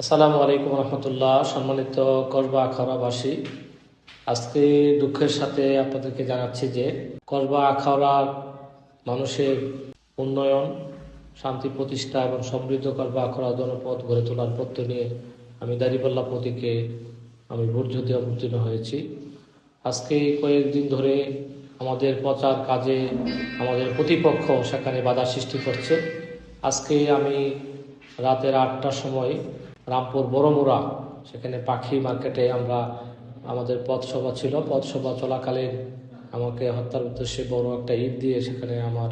আসসালামু আলাইকুম রহমতুল্লাহ, সম্মানিত কসবা আখাউড়াবাসী। আজকে দুঃখের সাথে আপনাদেরকে জানাচ্ছি যে, কসবা আখাউড়ার মানুষের উন্নয়ন, শান্তি প্রতিষ্ঠা এবং সমৃদ্ধ কসবা আখাউড়া জনপথ গড়ে তোলার পথ্য নিয়ে আমি দাঁড়িপাল্লা প্রতীকে আমি ভোট যদি অবতীর্ণ হয়েছি। আজকে কয়েকদিন ধরে আমাদের প্রচার কাজে আমাদের প্রতিপক্ষ সেখানে বাধা সৃষ্টি করছে। আজকে আমি রাতের আটটার সময় রামপুর বড়মুড়া, সেখানে পাখি মার্কেটে আমরা, আমাদের পথসভা ছিল। পথসভা চলাকালীন আমাকে হত্যার উদ্দেশ্যে বড় একটা ইট দিয়ে সেখানে আমার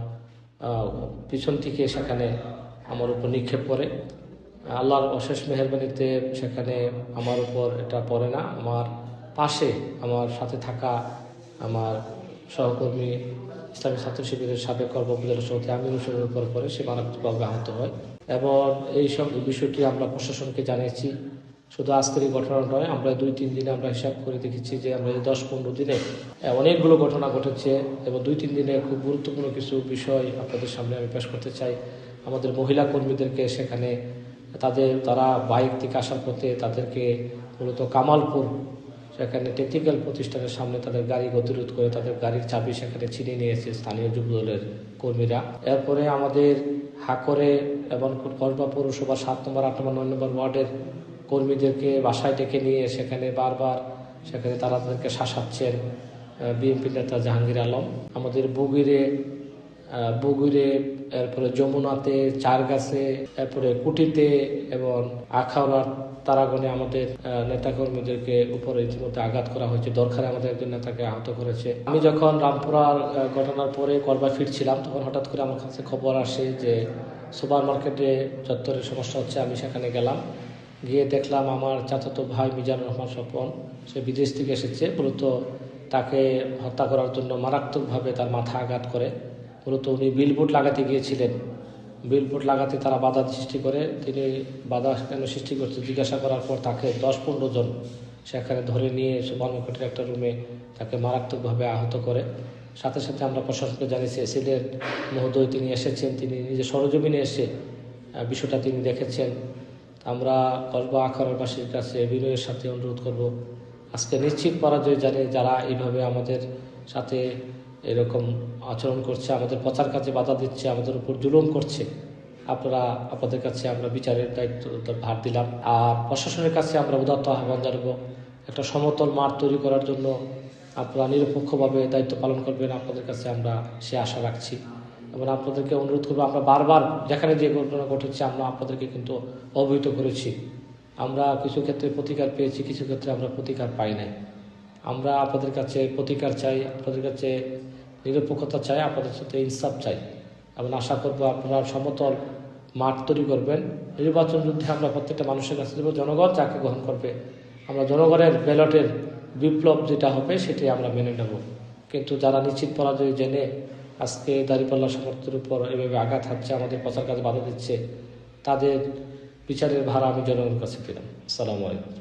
পিছন থেকে সেখানে আমার উপর নিক্ষেপ করে। আল্লাহর অশেষ মেহরবানিতে সেখানে আমার উপর এটা পড়ে না। আমার পাশে, আমার সাথে থাকা আমার সহকর্মী ইসলামী ছাত্র শিবিরের সাবেক কর্মবিদের সভাপতি আমির হোসেনের উপর পরে সে মারাত্মকভাবে আহত হয়। এবং এই সব বিষয়টি আমরা প্রশাসনকে জানিয়েছি। শুধু আজকের এই ঘটনা নয়, আমরা দুই তিন দিনে আমরা হিসাব করে দেখেছি যে আমরা এই দশ পনেরো দিনে অনেকগুলো ঘটনা ঘটেছে এবং দুই তিন দিনে খুব গুরুত্বপূর্ণ কিছু বিষয় আপনাদের সামনে আমি পেশ করতে চাই। আমাদের মহিলা কর্মীদেরকে সেখানে তাদের, তারা বাইক থেকে আসার পথে তাদেরকে মূলত কামালপুর সেখানে টেকনিক্যাল প্রতিষ্ঠানের সামনে তাদের গাড়ি গতিরোধ করে তাদের গাড়ির চাবি সেখানে ছিনিয়ে নিয়েছে স্থানীয় যুবদলের কর্মীরা। এরপরে আমাদের হাকরে এবং কসবা পৌরসভা সাত নম্বর আট নম্বর নয় নম্বর ওয়ার্ডের কর্মীদেরকে বাসায় ডেকে নিয়ে সেখানে বারবার সেখানে তারা তাদেরকে শাসাচ্ছেন বিএনপি নেতা জাহাঙ্গীর আলম। আমাদের আহ, বগুড়ে, এরপরে যমুনাতে, চারগাছে, এরপরে কুটিতে এবং আখাউড়ার তারাগণে আমাদের নেতাকর্মীদেরকে উপরে ইতিমধ্যে আঘাত করা হয়েছে। দরকারে আমাদের একজন নেতাকে আহত করেছে। আমি যখন রামপুরার ঘটনার পরে করবা ফিরছিলাম, তখন হঠাৎ করে আমার কাছে খবর আসে যে সুপার মার্কেটে চত্বরের সমস্যা হচ্ছে, আমি সেখানে গেলাম। গিয়ে দেখলাম আমার চাচাতো ভাই মিজানুর রহমান স্বপন, সে বিদেশ থেকে এসেছে। মূলত তাকে হত্যা করার জন্য মারাত্মকভাবে তার মাথা আঘাত করে। মূলত উনি বিলবোর্ড লাগাতে গিয়েছিলেন। বিলবোর্ড লাগাতে তারা বাধা সৃষ্টি করে। তিনি বাধা কেন সৃষ্টি করতে জিজ্ঞাসা করার পর তাকে দশ পনেরো জন সেখানে ধরে নিয়ে সুপার মার্কেটের একটা রুমে তাকে মারাত্মকভাবে আহত করে। সাথে সাথে আমরা প্রশাসনকে জানিয়েছি এসিডের মহোদয় তিনি এসেছেন, তিনি নিজে সরজমিনে এসে বিষয়টা তিনি দেখেছেন। আমরা কসবা আখারবাসীর কাছে বিনয়ের সাথে অনুরোধ করব। আজকে নিশ্চিত পরাজয় জানে যারা এইভাবে আমাদের সাথে এরকম আচরণ করছে, আমাদের প্রচার কাজে বাধা দিচ্ছে, আমাদের উপর জুলুম করছে। আপনারা, আপনাদের কাছে আমরা বিচারের দায়িত্ব ভার দিলাম। আর প্রশাসনের কাছে আমরা উদাত্ত আহ্বান জানাব, একটা সমতল মাঠ তৈরি করার জন্য আপনারা নিরপেক্ষভাবে দায়িত্ব পালন করবেন, আপনাদের কাছে আমরা সে আশা রাখছি। এবং আপনাদেরকে অনুরোধ করব, আমরা বারবার যেখানে যে ঘটনা ঘটেছে, আমরা আপনাদেরকে কিন্তু অবহিত করেছি। আমরা কিছু ক্ষেত্রে প্রতিকার পেয়েছি, কিছু ক্ষেত্রে আমরা প্রতিকার পাই নাই। আমরা আপনাদের কাছে প্রতিকার চাই, আপনাদের কাছে নিরপেক্ষতা চাই, আপনাদের সাথে ইনসাফ চাই। এবং আশা করব আপনারা সমতল মাঠ তৈরি করবেন। নির্বাচন যুদ্ধে আমরা প্রত্যেকটা মানুষের কাছে দেবো, জনগণ যাকে গ্রহণ করবে। আমরা জনগণের ব্যালটের বিপ্লব যেটা হবে, সেটাই আমরা মেনে নেব। কিন্তু যারা নিশ্চিত পরাজয় জেনে আজকে দাঁড়িপাল্লা সমর্থনের উপর এভাবে আঘাত হানছে, আমাদের প্রচার কাজে বাধা দিচ্ছে, তাদের বিচারের ভাড়া আমি জনগণের কাছে পেলাম। আসসালামু আলাইকুম।